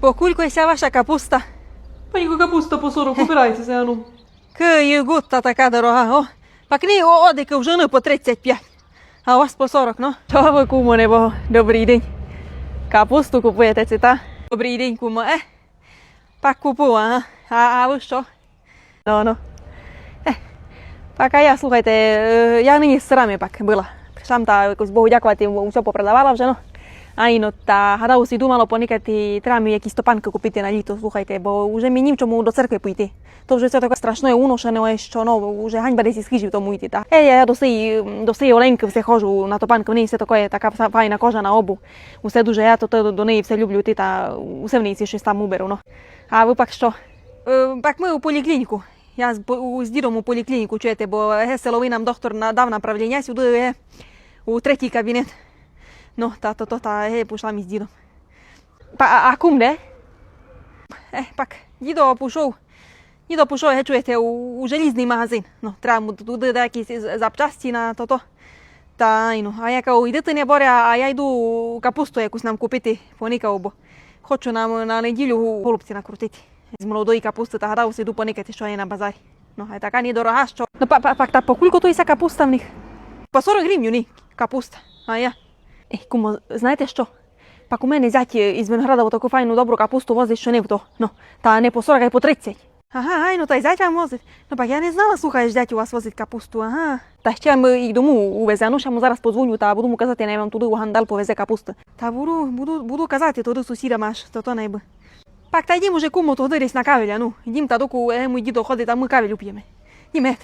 По кульку ся ваша капуста. Пані капуста по 40, побирайтеся, ну. Ки гута така дорога. О, пакні одики вже не по 35. А у вас по 40, ну. Що ви, кумо, небо? Добрий день. Капусту купуєте, це та? Добрий день, кумо. Е, пак купую, ага. А, а ви що? Ну, ну. Е, пак, а я, слухайте, я нині з сирами пак була. Прийшла та якось Богу дякувати, все попродавала вже, ну. Гадав си думала поникати, треба ми якісь топанки купити на літо, слухайте, бо вже мені в чому до церкви піти. То вже все таке страшне уношене, що ну, вже ганьба десь із хижі в тому йти. Та. Е, я до сеї, до сеї Оленки все ходжу на топанки, в неї все таке, така фа- файна кожана обув. Усе дуже, я то, то до неї все люблю йти, та усе в неї щось там уберу, ну. А ви пак що? Пак ми у поліклініку. Я з, з дідом у поліклініку, чуєте, бо ге, силовий нам доктор надав направлення сюди, у третій кабінет. То, та, е, пішла ми з дідом. Па, а, а кум де? Е, пак, дідо пішов. Дідо пішов, е, чуєте, у, у желізний магазин. Ну, треба му туди якісь з- запчасті на то-то. Та, й ну, а я кажу, йдете не боря, а я йду капусту якусь нам купити, поникав, бо хочу нам на неділю голубці накрутити. З молодої капусти, та гадав, йду поникати, що є на базарі. Ну, а така недорога, що... Ну, па, па, пак, та по кульку то і ся капуста в них? По 40 гривень, ні, капуста. А я? Ей, кумо, знаєте що? Пак у мене зять із Винограда таку файну добру капусту возить, що не в то. Ну, та не по 40, а по 30. Ага, ай, ну та й зять вам возить. Ну, пак я не знала, слухаєш, зять у вас возить капусту, ага. Та ще ми і дому увезе, ну ще зараз подзвоню та буду казати, не вам туди у гандал повезе капусту. Та буду, буду, буду казати, туди сусіда маш, то то найби. Пак та йдім уже кумо туди десь на кавеля, ну. Йдім та доку е, мій дідо ходить, а ми кавелю п'ємо. Йдім.